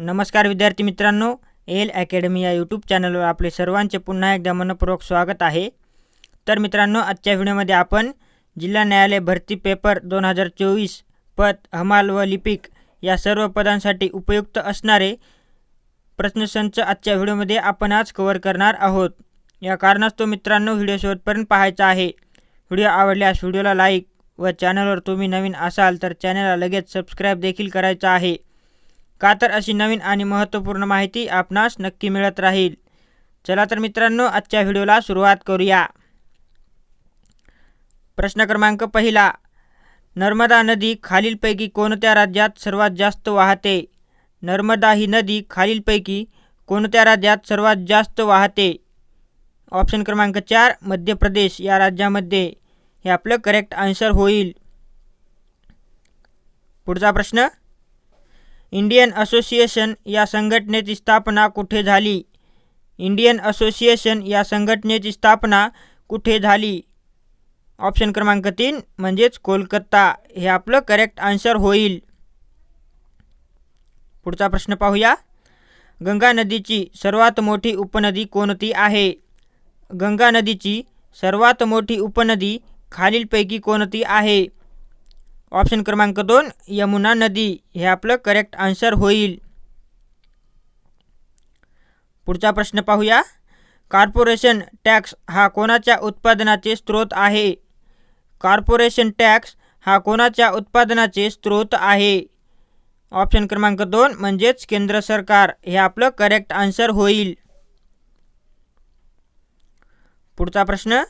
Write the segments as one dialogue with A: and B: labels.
A: नमस्कार विद्यार्थी मित्रांनो एल अकॅडमी या यूट्यूब चॅनलवर आपले सर्वांचे पुन्हा एकदा मनपूर्वक स्वागत आहे. तर मित्रांनो आजच्या व्हिडिओमध्ये आपण जिल्हा न्यायालय भरती पेपर दोन हजार चोवीस पद हमाल व लिपिक या सर्व पदांसाठी उपयुक्त असणारे प्रश्नसंच आजच्या व्हिडिओमध्ये आपण आज कव्हर करणार आहोत. या कारणास्तव मित्रांनो व्हिडिओ शेवटपर्यंत पाहायचा आहे. व्हिडिओ आवडल्यास व्हिडिओला लाईक व चॅनलवर तुम्ही नवीन असाल तर चॅनलला लगेच सबस्क्राईब देखील करायचं आहे. का तर अशी नवीन आणि महत्त्वपूर्ण माहिती आपणास नक्की मिळत राहील. चला तर मित्रांनो आजच्या व्हिडिओला सुरुवात करूया. प्रश्न क्रमांक पहिला. नर्मदा नदी खालीलपैकी कोणत्या राज्यात सर्वात जास्त वाहते? नर्मदा ही नदी खालीलपैकी कोणत्या राज्यात सर्वात जास्त वाहते? ऑप्शन क्रमांक चार मध्य प्रदेश या राज्यामध्ये. हे आपलं करेक्ट आन्सर होईल. पुढचा प्रश्न. इंडियन असोसिएशन या संघटनेची स्थापना कुठे झाली? इंडियन असोसिएशन या संघटनेची स्थापना कुठे झाली? ऑप्शन क्रमांक तीन म्हणजेच कोलकाता. हे आपलं करेक्ट आन्सर होईल. पुढचा प्रश्न पाहूया. गंगा नदीची सर्वात मोठी उपनदी कोणती आहे? गंगा नदीची सर्वात मोठी उपनदी खालीलपैकी कोणती आहे? ऑप्शन क्रमांक दोन यमुना नदी. हे आपलं करेक्ट आन्सर होईल. पुढचा प्रश्न पाहूया. कॉर्पोरेशन टॅक्स हा कोणाच्या उत्पादनाचे स्रोत आहे? कॉर्पोरेशन टॅक्स हा कोणाच्या उत्पादनाचे स्रोत आहे? ऑप्शन क्रमांक दोन म्हणजेच केंद्र सरकार. हे आपलं करेक्ट आन्सर होईल. पुढचा प्रश्न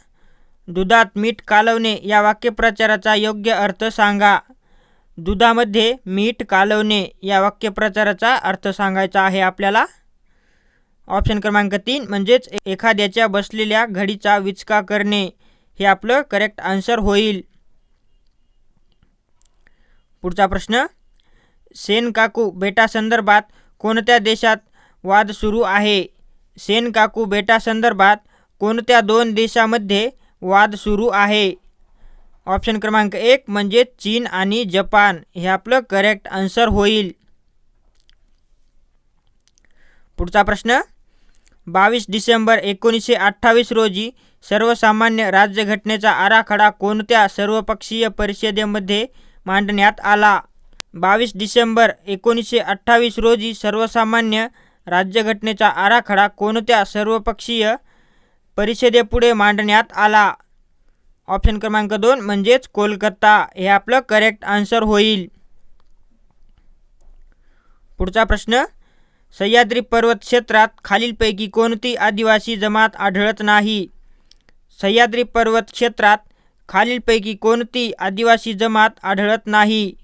A: दुधात मीठ कालवणे या वाक्यप्रचाराचा योग्य अर्थ सांगा. दुधामध्ये मीठ कालवणे या वाक्यप्रचाराचा अर्थ सांगायचा आहे आपल्याला? ऑप्शन क्रमांक तीन म्हणजेच एखाद्याच्या बसलेल्या घडीचा विचका करणे. हे आपलं करेक्ट आन्सर होईल. पुढचा प्रश्न. सेनकाकू बेटासंदर्भात कोणत्या देशात वाद सुरू आहे? सेनकाकू बेटासंदर्भात कोणत्या दोन देशामध्ये वाद सुरू आहे. ऑप्शन क्रमांक एक म्हणजे चीन आणि जपान. हे आपलं करेक्ट आन्सर होईल. पुढचा प्रश्न. बावीस डिसेंबर एकोणीसशे अठ्ठावीस रोजी सर्वसामान्य राज्यघटनेचा आराखडा कोणत्या सर्वपक्षीय परिषदेमध्ये मांडण्यात आला? बावीस डिसेंबर एकोणीसशे अठ्ठावीस रोजी सर्वसामान्य राज्यघटनेचा आराखडा कोणत्या सर्वपक्षीय परिषदेपुढे मांडण्यात आला. ऑप्शन क्रमांक दोन म्हणजेच कोलकाता. हे आपलं करेक्ट आन्सर होईल. पुढचा प्रश्न सह्याद्री पर्वत क्षेत्रात खालीलपैकी कोणती आदिवासी जमात आढळत नाही? सह्याद्री पर्वत क्षेत्रात खालीलपैकी कोणती आदिवासी जमात आढळत नाही?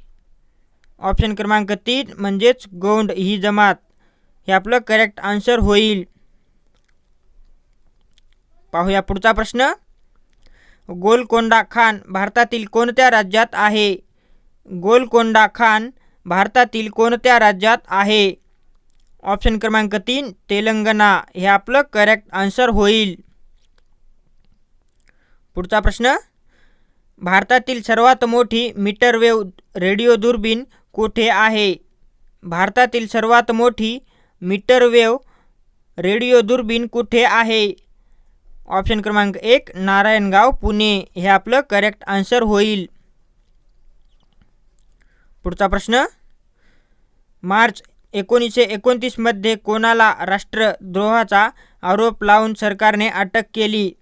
A: ऑप्शन क्रमांक तीन म्हणजेच गोंड ही जमात. हे आपलं करेक्ट आन्सर होईल. पाहूया पुढचा प्रश्न. गोलकोंडा खान भारतातील कोणत्या राज्यात आहे? गोलकोंडा खान भारतातील कोणत्या राज्यात आहे? ऑप्शन क्रमांक तीन तेलंगणा. हे आपलं करेक्ट आन्सर होईल. पुढचा प्रश्न. भारतातील सर्वात मोठी मीटरवेव्ह रेडिओ दुर्बीण कुठे आहे? भारतातील सर्वात मोठी मीटरवेव्ह रेडिओ दुर्बीण कुठे आहे? ऑप्शन क्रमांक एक नारायणगाव पुणे. हे आपलं करेक्ट आन्सर होईल. पुढचा प्रश्न. मार्च एकोणीसशे एकोणतीसमध्ये कोणाला राष्ट्रद्रोहाचा आरोप लावून सरकारने अटक केली?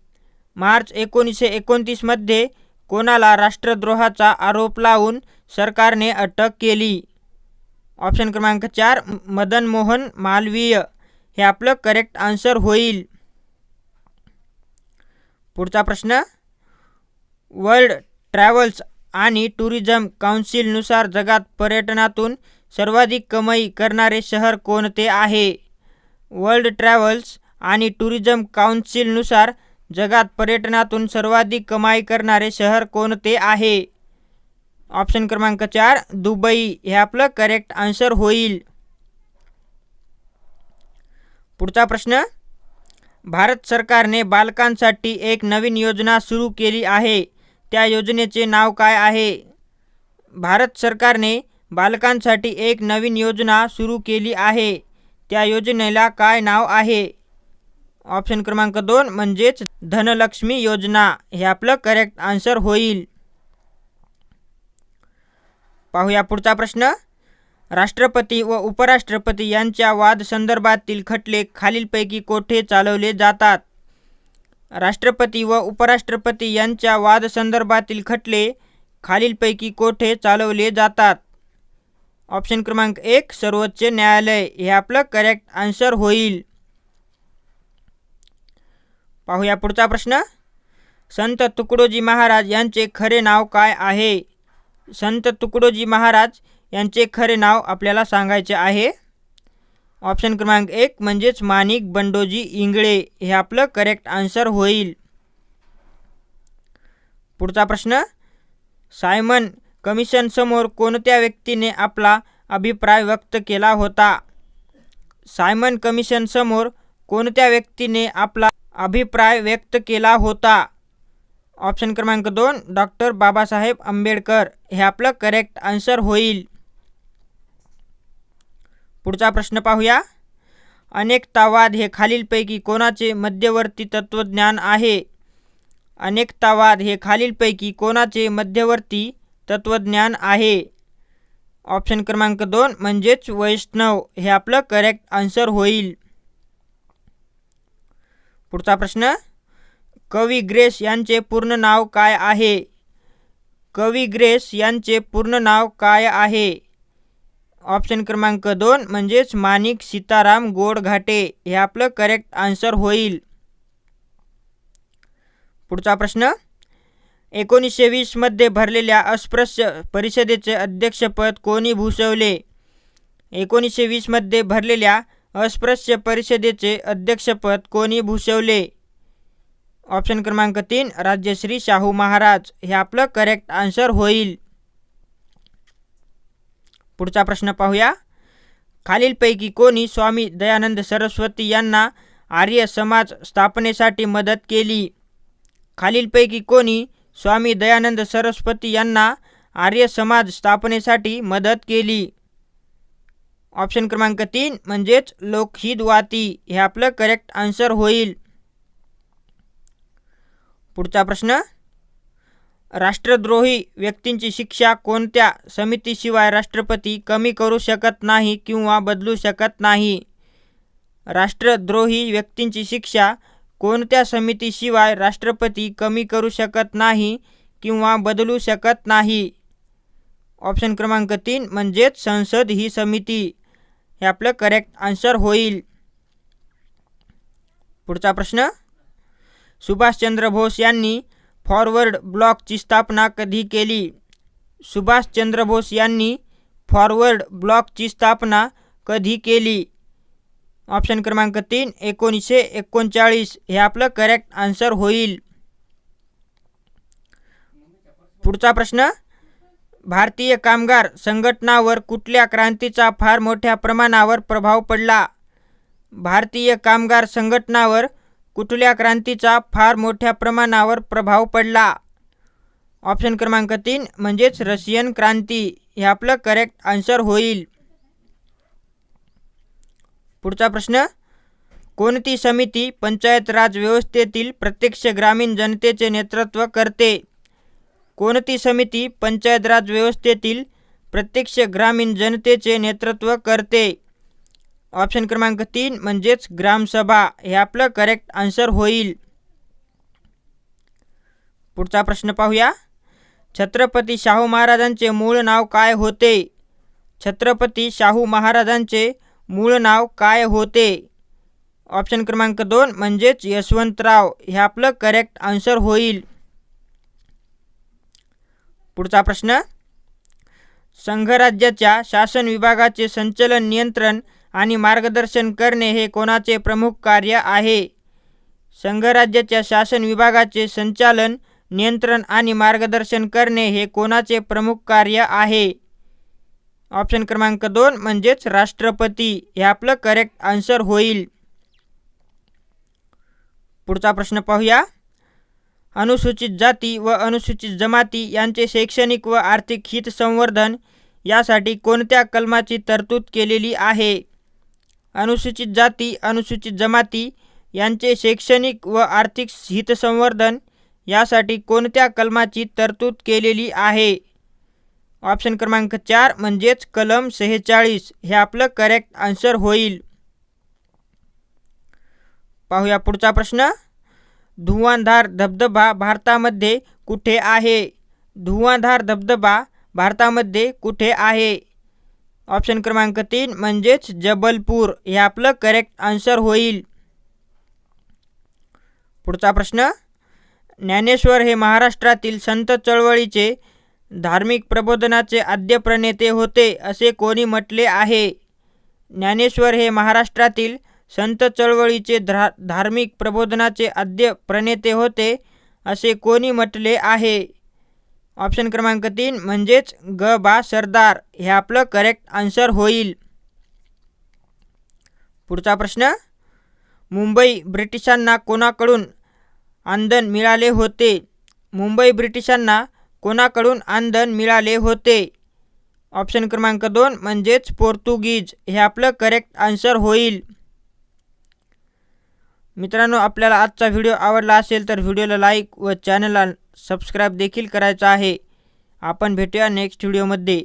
A: मार्च एकोणीसशे एकोणतीसमध्ये कोणाला राष्ट्रद्रोहाचा आरोप लावून सरकारने अटक केली? ऑप्शन क्रमांक चार मदन मोहन मालवीय. हे आपलं करेक्ट आन्सर होईल. पुढचा प्रश्न. वर्ल्ड ट्रॅव्हल्स आणि टुरिझम काउन्सिलनुसार जगात पर्यटनातून सर्वाधिक कमाई करणारे शहर कोणते आहे? वर्ल्ड ट्रॅव्हल्स आणि टुरिझम काउन्सिलनुसार जगात पर्यटनातून सर्वाधिक कमाई करणारे शहर कोणते आहे? ऑप्शन क्रमांक चार दुबई. हे आपलं करेक्ट आन्सर होईल. पुढचा प्रश्न. भारत सरकारने बालकांसाठी एक नवीन योजना सुरू केली आहे. त्या योजनेचे नाव काय आहे? भारत सरकारने बालकांसाठी एक नवीन योजना सुरू केली आहे. त्या योजनेला काय नाव आहे? ऑप्शन क्रमांक दोन म्हणजेच धनलक्ष्मी योजना. हे आपलं करेक्ट आन्सर होईल. पाहूया पुढचा प्रश्न. राष्ट्रपती व उपराष्ट्रपती यांच्या वाद संदर्भातील खटले खालीलपैकी कोठे चालवले जातात? राष्ट्रपती व उपराष्ट्रपती यांच्या वाद संदर्भातील खटले खालीलपैकी कोठे चालवले जातात? ऑप्शन क्रमांक एक सर्वोच्च न्यायालय. हे आपलं करेक्ट आन्सर होईल. पाहूया पुढचा प्रश्न. संत तुकडोजी महाराज यांचे खरे नाव काय आहे? संत तुकडोजी महाराज यांचे खरे नाव आपल्याला सांगायचे आहे. ऑप्शन क्रमांक एक म्हणजेच माणिक बंडोजी इंगळे. हे आपलं करेक्ट आन्सर होईल. पुढचा प्रश्न सायमन कमिशनसमोर कोणत्या व्यक्तीने आपला अभिप्राय व्यक्त केला होता? सायमन कमिशनसमोर कोणत्या व्यक्तीने आपला अभिप्राय व्यक्त केला होता? ऑप्शन क्रमांक दोन डॉक्टर बाबासाहेब आंबेडकर. हे आपलं करेक्ट आन्सर होईल. पुढचा प्रश्न पाहूया. अनेकतावाद हे खालीलपैकी कोणाचे मध्यवर्ती तत्त्वज्ञान आहे? अनेकतावाद हे खालीलपैकी कोणाचे मध्यवर्ती तत्त्वज्ञान आहे? ऑप्शन क्रमांक दोन म्हणजेच वैष्णव. हे आपलं करेक्ट आन्सर होईल. पुढचा प्रश्न कवी ग्रेस यांचे पूर्ण नाव काय आहे? कवी ग्रेस यांचे पूर्ण नाव काय आहे? ऑप्शन क्रमांक दोन म्हणजेच माणिक सीताराम गोडघाटे. हे आपलं करेक्ट आन्सर होईल. पुढचा प्रश्न. एकोणीसशे वीसमध्ये भरलेल्या अस्पृश्य परिषदेचे अध्यक्षपद कोणी भूषवले? एकोणीसशे वीसमध्ये भरलेल्या अस्पृश्य परिषदेचे अध्यक्षपद कोणी भूषवले? ऑप्शन क्रमांक तीन राज्यश्री शाहू महाराज. हे आपलं करेक्ट आन्सर होईल. पुढचा प्रश्न पाहूया. खालीलपैकी कोणी स्वामी दयानंद सरस्वती यांना आर्य समाज स्थापनेसाठी मदत केली? खालीलपैकी कोणी स्वामी दयानंद सरस्वती यांना आर्य समाज स्थापनेसाठी मदत केली? ऑप्शन क्रमांक तीन म्हणजेच लोकहितवाती हे आपलं करेक्ट आन्सर होईल. पुढचा प्रश्न राष्ट्रद्रोही व्यक्तींची शिक्षा कोणत्या समितीशिवाय राष्ट्रपती कमी करू शकत नाही किंवा बदलू शकत नाही? राष्ट्रद्रोही व्यक्तींची शिक्षा कोणत्या समितीशिवाय राष्ट्रपती कमी करू शकत नाही किंवा बदलू शकत नाही? ऑप्शन क्रमांक तीन म्हणजेच संसद ही समिती. हे आपलं करेक्ट आन्सर होईल. पुढचा प्रश्न. सुभाषचंद्र बोस यांनी फॉरवर्ड ब्लॉकची स्थापना कधी केली? सुभाषचंद्र बोस यांनी फॉरवर्ड ब्लॉकची स्थापना कधी केली? ऑप्शन क्रमांक तीन एकोणीसशे एकोणचाळीस. हे आपलं करेक्ट आन्सर होईल. पुढचा प्रश्न भारतीय कामगार संघटनावर कुठल्या क्रांतीचा फार मोठ्या प्रमाणावर प्रभाव पडला? भारतीय कामगार संघटनावर कुठल्या क्रांतीचा फार मोठ्या प्रमाणावर प्रभाव पडला? ऑप्शन क्रमांक तीन म्हणजेच रशियन क्रांती. हे आपलं करेक्ट आन्सर होईल. पुढचा प्रश्न कोणती समिती पंचायत राज व्यवस्थेतील प्रत्यक्ष ग्रामीण जनतेचे नेतृत्व करते? कोणती समिती पंचायत राज व्यवस्थेतील प्रत्यक्ष ग्रामीण जनतेचे नेतृत्व करते? ऑप्शन क्रमांक तीन म्हणजेच ग्रामसभा. हे आपलं करेक्ट आन्सर होईल. पुढचा प्रश्न पाहूया. छत्रपती शाहू महाराजांचे मूळ नाव काय होते? छत्रपती शाहू महाराजांचे मूळ नाव काय होते? ऑप्शन क्रमांक दोन म्हणजेच यशवंतराव. हे आपलं करेक्ट आन्सर होईल. पुढचा प्रश्न. संघराज्याच्या शासन विभागाचे संचलन नियंत्रण आणि मार्गदर्शन करणे हे कोणाचे प्रमुख कार्य आहे? संघराज्याच्या शासन विभागाचे संचालन नियंत्रण आणि मार्गदर्शन करणे हे कोणाचे प्रमुख कार्य आहे? ऑप्शन क्रमांक दोन म्हणजेच राष्ट्रपती. हे आपलं करेक्ट आन्सर होईल. पुढचा प्रश्न पाहूया. अनुसूचित जाती व अनुसूचित जमाती यांचे शैक्षणिक व आर्थिक हित संवर्धन यासाठी कोणत्या कलमाची तरतूद केलेली आहे? अनुसूचित जाती अनुसूचित जमाती यांचे शैक्षणिक व आर्थिक हितसंवर्धन यासाठी कोणत्या कलमाची तरतूद केलेली आहे? ऑप्शन क्रमांक चार म्हणजेच कलम सेहेचाळीस. हे आपलं करेक्ट आन्सर होईल. पाहूया पुढचा प्रश्न. धुवांधार धबधबा भारतामध्ये कुठे आहे? धुवांधार धबधबा भारतामध्ये कुठे आहे? ऑप्शन क्रमांक तीन म्हणजेच जबलपूर. हे आपलं करेक्ट आन्सर होईल. पुढचा प्रश्न ज्ञानेश्वर हे महाराष्ट्रातील संत चळवळीचे धार्मिक प्रबोधनाचे आद्य प्रणेते होते असे कोणी म्हटले आहे? ज्ञानेश्वर हे महाराष्ट्रातील संत चळवळीचे धा धार्मिक प्रबोधनाचे आद्य प्रणेते होते असे कोणी म्हटले आहे? ऑप्शन क्रमांक तीन म्हणजेच ग बा सरदार. हे आपलं करेक्ट आन्सर होईल. पुढचा प्रश्न मुंबई ब्रिटिशांना कोणाकडून आंदण मिळाले होते? मुंबई ब्रिटिशांना कोणाकडून आंदण मिळाले होते? ऑप्शन क्रमांक दोन म्हणजेच पोर्तुगीज. हे आपलं करेक्ट आन्सर होईल. मित्रांनो आपल्याला आजचा व्हिडिओ आवडला असेल तर व्हिडिओला लाईक व चॅनलला सबस्क्राईब देखील करायचं आहे. आपण भेटूया नेक्स्ट व्हिडिओमध्ये